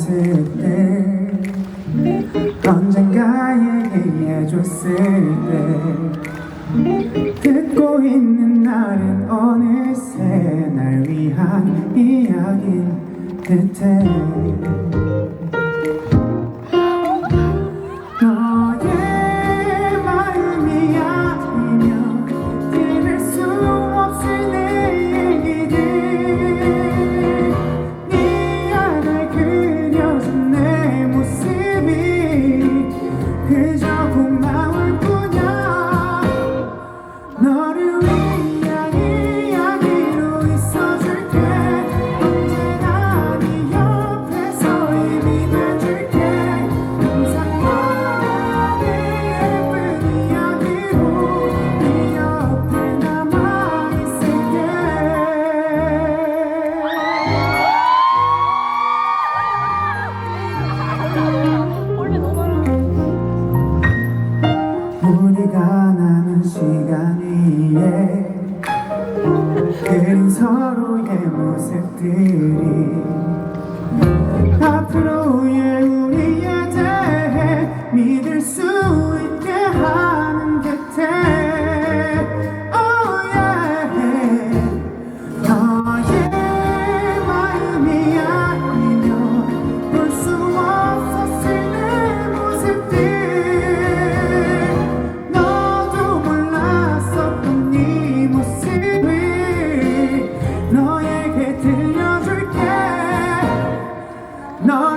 없을 때 언젠가 얘기해줬을 때 듣고 있는 날은 어느새 날 위한 이야기인 듯해. 그린 서로의 모습들이 앞으로 No.